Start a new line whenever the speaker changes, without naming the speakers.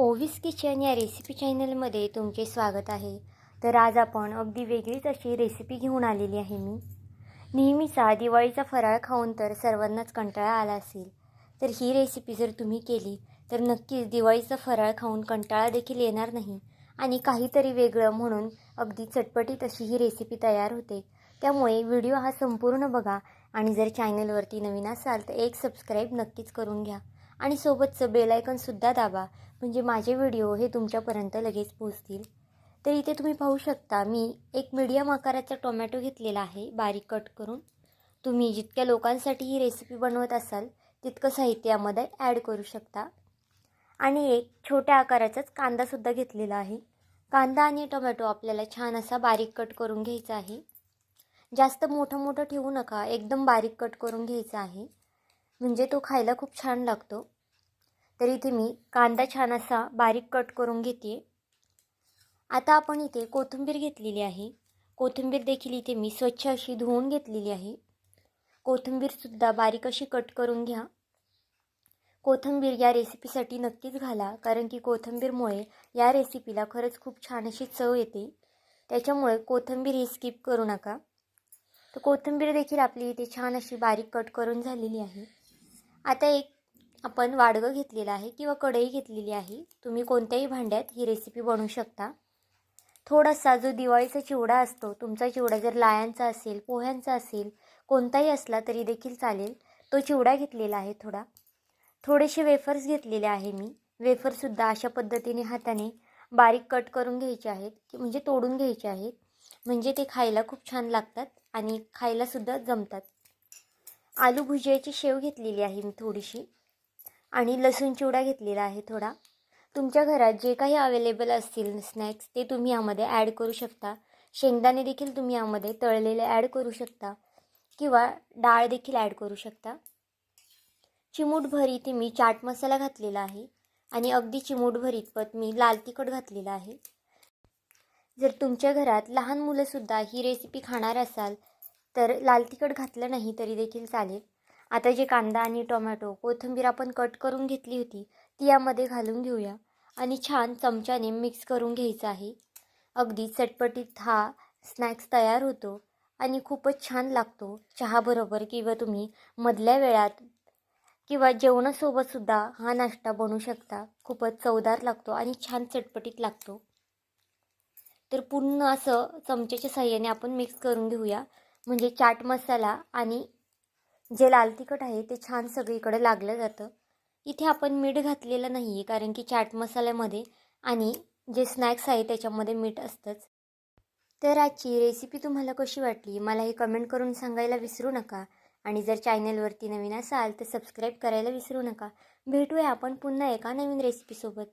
Ovis kitchen या recipe चॅनलमध्ये तुमचे स्वागत आहे. तर आज आपण अगदी वेगळीच अशी रेसिपी घेऊन आलेली आहे मी. नेहमीचा दिवाळीचा फराळ खाऊन तर सर्वांनाच कंटाळा आला असेल. तर ही रेसिपी जर तुम्ही केली तर नक्कीच दिवाळीचा फराळ खाऊन कंटाळा देखील येणार नाही. आणि काहीतरी वेगळं म्हणून अगदी चटपटीत अशी ही रेसिपी तयार होते. त्यामुळे व्हिडिओ हा संपूर्ण बघा आणि जर चॅनलवरती नवीन असाल तर एक सबस्क्राईब नक्कीच करून घ्या. आणि सोबतचं बेलायकनसुद्धा दाबा. म्हणजे माझे व्हिडिओ हे तुमच्यापर्यंत लगेच पोहोचतील. तर इथे तुम्ही पाहू शकता मी एक मीडियम आकाराचा टोमॅटो घेतलेला आहे बारीक कट करून. तुम्ही जितक्या लोकांसाठी ही रेसिपी बनवत असाल तितकं साहित्य यामध्ये ॲड करू शकता. आणि एक छोट्या आकाराचाच कांदासुद्धा घेतलेला आहे. कांदा आणि टोमॅटो आपल्याला छान असा बारीक कट करून घ्यायचा आहे. जास्त मोठं मोठं ठेवू नका एकदम बारीक कट करून घ्यायचं आहे. म्हणजे तो खायला खूप छान लागतो. तर इथे मी कांदा छान असा बारीक कट करून घेते आता आपण इथे कोथिंबीर घेतलेली आहे. कोथिंबीर देखील इथे मी स्वच्छ अशी धुवून घेतलेली आहे. कोथिंबीरसुद्धा बारीक अशी कट करून घ्या. कोथिंबीर या रेसिपीसाठी नक्कीच घाला कारण की कोथिंबीरमुळे या रेसिपीला खरंच खूप छान अशी चव येते. त्याच्यामुळे कोथिंबीर ही स्किप करू नका. तर कोथिंबीर देखील आपली इथे छान अशी बारीक कट करून झालेली आहे. आता एक आपण वाडगं घेतलेलं आहे किंवा कढई घेतलेली आहे. तुम्ही कोणत्याही भांड्यात ही रेसिपी बनवू शकता. थोडासा जो दिवाळीचा चिवडा असतो तुमचा चिवडा जर लायांचा असेल पोह्यांचा असेल कोणताही असला तरी देखील चालेल. तो चिवडा घेतलेला आहे थोडा. थोडेसे वेफर्स घेतलेले आहे मी. वेफरसुद्धा अशा पद्धतीने हाताने बारीक कट करून घ्यायचे आहेत की म्हणजे तोडून घ्यायचे आहेत. म्हणजे ते खायला खूप छान लागतात आणि खायलासुद्धा जमतात. आलू भुजियाची शेव घेतलेली आहे मी थोडीशी. आणि लसूण चिवडा घेतलेला आहे थोडा. तुमच्या घरात जे काही अवेलेबल असतील स्नॅक्स ते तुम्ही यामध्ये ॲड करू शकता. शेंगदाणे देखील तुम्ही यामध्ये तळलेले ॲड करू शकता. किंवा डाळ देखील ॲड करू शकता. चिमूटभर इथे मी चाट मसाला घातलेला आहे. आणि अगदी चिमूटभर इतपत मी लाल तिखट घातलेलं आहे. जर तुमच्या घरात लहान मुलंसुद्धा ही रेसिपी खाणार असाल तर लाल तिखट घातलं नाही तरी देखील चालेल. आता जे कांदा आणि टोमॅटो कोथिंबीर आपण कट करून घेतली होती ती यामध्ये घालून घेऊया. आणि छान चमच्याने मिक्स करून घ्यायचं आहे. अगदी चटपटीत हा स्नॅक्स तयार होतो आणि खूपच छान लागतो. चहाबरोबर किंवा तुम्ही मधल्या वेळात किंवा जेवणासोबतसुद्धा हा नाश्ता बनवू शकता. खूपच चवदार लागतो आणि छान चटपटीत लागतो. तर पूर्ण असं चमच्याच्या साह्याने आपण मिक्स करून घेऊया. म्हणजे चाट मसाला आणि जे लाल तिखट आहे ते छान सगळीकडे लागलं जातं. इथे आपण मीठ घातलेलं नाही आहे कारण की चाट मसाल्यामध्ये आणि जे स्नॅक्स आहे त्याच्यामध्ये मीठ असतंच. तर आजची रेसिपी तुम्हाला कशी वाटली? मला हे कमेंट करून सांगायला विसरू नका. आणि जर चॅनलवरती नवीन असाल तर सबस्क्राईब करायला विसरू नका. भेटूया आपण पुन्हा एका नवीन रेसिपीसोबत.